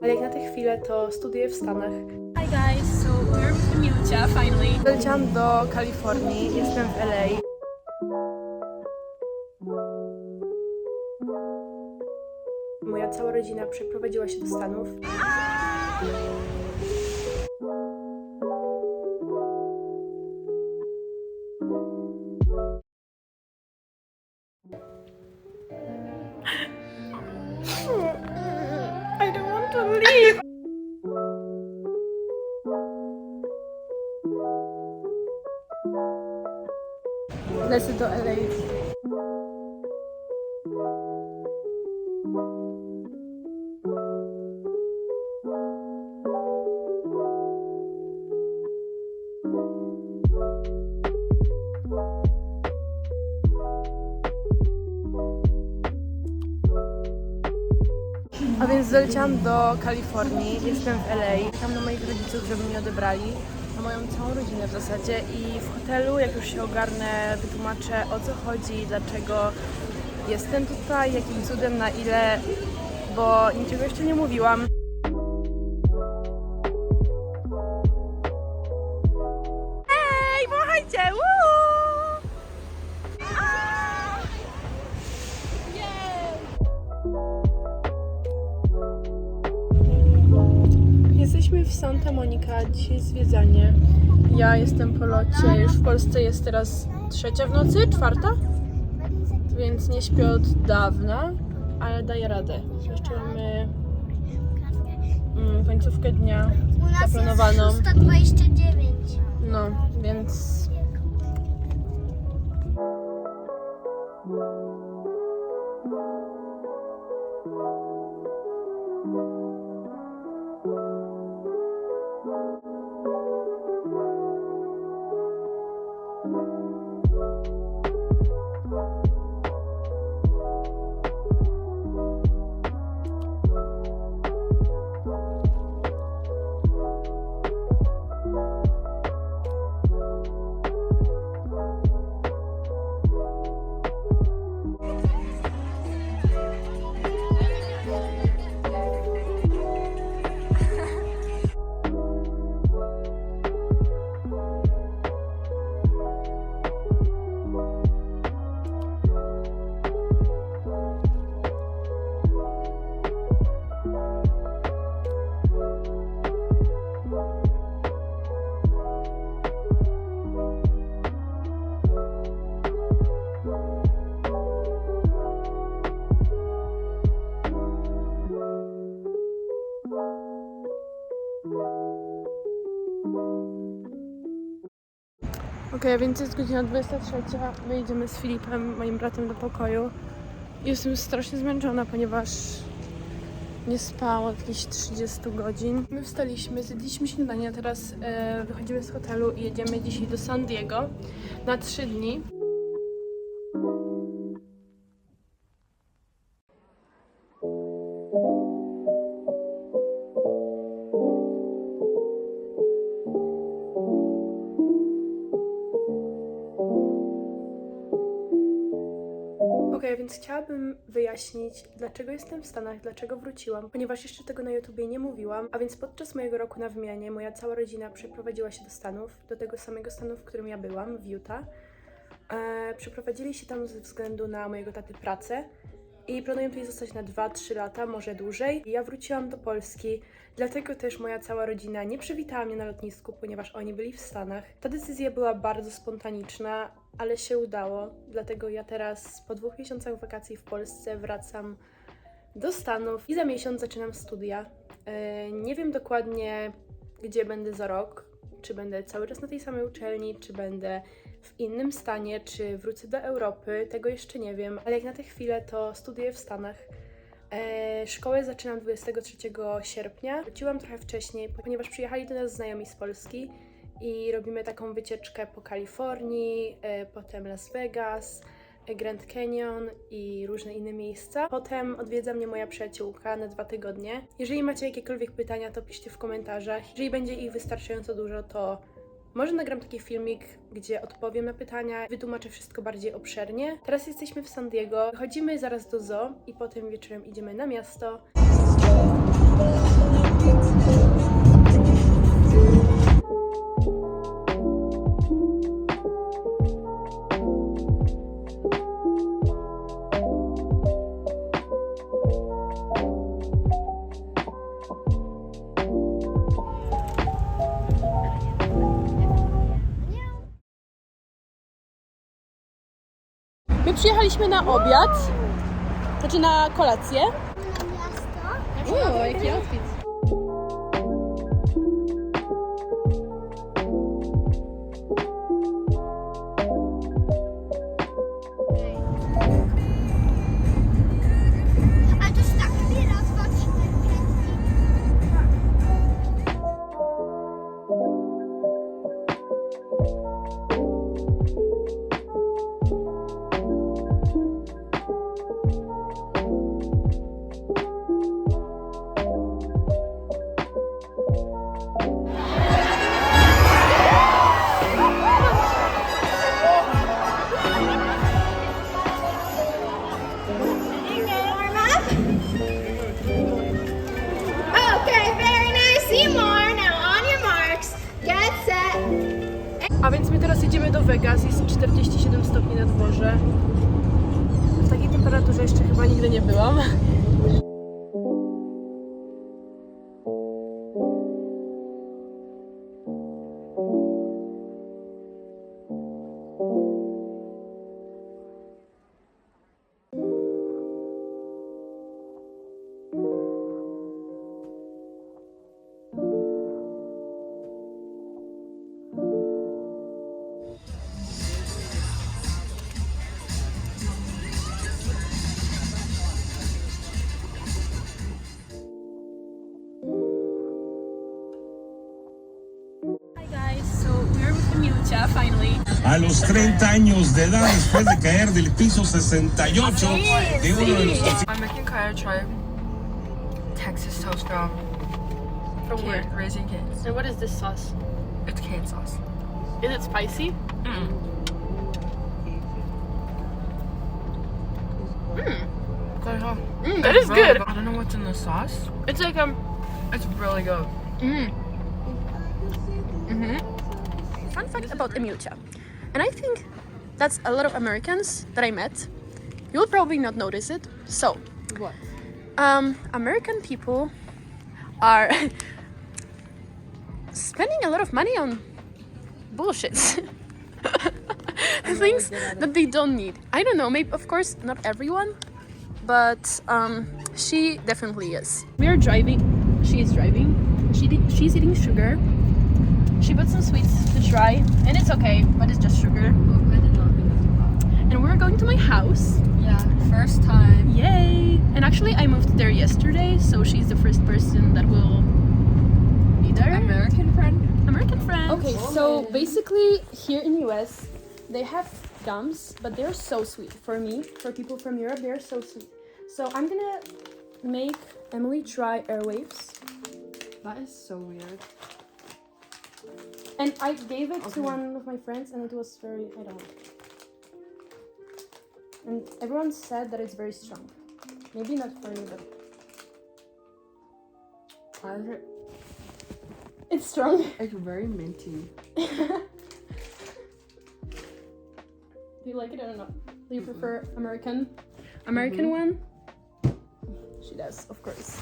Ale jak na tę chwilę, to studiuję w Stanach. Hi guys, so we're with Emilia finally. Leciałam do Kalifornii, jestem w LA. Moja cała rodzina przeprowadziła się do Stanów. Lecę do LA. A więc doleciałam do Kalifornii, jestem w LA. Czekam na moich rodziców, żeby mnie odebrali. Na moją całą rodzinę w zasadzie i w hotelu, jak już się ogarnę, wytłumaczę o co chodzi, dlaczego jestem tutaj, jakim cudem, na ile, bo niczego jeszcze nie mówiłam. Santa Monica, dzisiaj zwiedzanie. Ja jestem po locie, już w Polsce jest teraz trzecia w nocy, czwarta? Więc nie śpię od dawna, ale daję radę. Jeszcze mamy mm, końcówkę dnia zaplanowaną. jest 629. No, więc Okej, a więc jest godzina 23. My idziemy z Filipem, moim bratem, do pokoju. Jestem strasznie zmęczona, ponieważ nie spałam od jakichś 30 godzin. My wstaliśmy, zjedliśmy śniadanie, teraz e, wychodzimy z hotelu i jedziemy dzisiaj do San Diego na 3 dni. Więc chciałabym wyjaśnić, dlaczego jestem w Stanach, dlaczego wróciłam, ponieważ jeszcze tego na YouTubie nie mówiłam, a więc podczas mojego roku na wymianie moja cała rodzina przeprowadziła się do Stanów, do tego samego stanu, w którym ja byłam, w Utah. E, przeprowadzili się tam ze względu na mojego taty pracę i planują tutaj zostać na 2-3 lata, może dłużej. Ja wróciłam do Polski, dlatego też moja cała rodzina nie przywitała mnie na lotnisku, ponieważ oni byli w Stanach. Ta decyzja była bardzo spontaniczna, ale się udało, dlatego ja teraz po dwóch miesiącach wakacji w Polsce wracam do Stanów i za miesiąc zaczynam studia. E, Nie wiem dokładnie, gdzie będę za rok, czy będę cały czas na tej samej uczelni, czy będę w innym stanie, czy wrócę do Europy, tego jeszcze nie wiem, ale jak na tę chwilę to studiuję w Stanach. E, szkołę zaczynam 23 sierpnia. Wróciłam trochę wcześniej, ponieważ przyjechali do nas znajomi z Polski i robimy taką wycieczkę po Kalifornii, e, potem Las Vegas, e, Grand Canyon i różne inne miejsca. Potem odwiedza mnie moja przyjaciółka na dwa tygodnie. Jeżeli macie jakiekolwiek pytania, to piszcie w komentarzach. Jeżeli będzie ich wystarczająco dużo, to może nagram taki filmik, gdzie odpowiem na pytania, wytłumaczę wszystko bardziej obszernie. Teraz jesteśmy w San Diego, chodzimy zaraz do zoo i potem wieczorem idziemy na miasto. My przyjechaliśmy na obiad, znaczy na kolację. O, jaki outfit. Okay, very nice. See. Now on your marks. Get set. A więc my teraz jedziemy do Vegas, jest 47 stopni na dworze. W takiej temperaturze jeszcze chyba nigdy nie byłam. A los 30 años de edad, después de caer del piso 68 de uno de los I'm making Kaya try Texas toast from From here, Raising Kids. And what is this sauce? It's cane sauce. Is it spicy? Kaya, Mm, that it's is really good. I don't know what's in the sauce. It's like um It's really good. mm-hmm fun fact about Emilia. And I think that's a lot of Americans that I met. You'll probably not notice it. So, What? um, American people are spending a lot of money on bullshit. Things that they don't need. I don't know, maybe, of course, not everyone, but um, she definitely is. We are driving. She is driving. She she's eating sugar. She put some sweets to try, and it's okay, but it's just sugar. And we're going to my house. Yeah, first time. Yay! And actually, I moved there yesterday, so she's the first person that will be there. American friend. American friend. Okay, so basically, here in US, they have gums, but they're so sweet. For me, for people from Europe, they're so sweet. So I'm gonna make Emily try Airwaves. That is so weird. And I gave it to one of my friends, and it was very, I don't know. And everyone said that it's very strong. Maybe not for you, but it's strong. It's very minty. Do you like it or not? know. Do you prefer American? American one? She does, of course.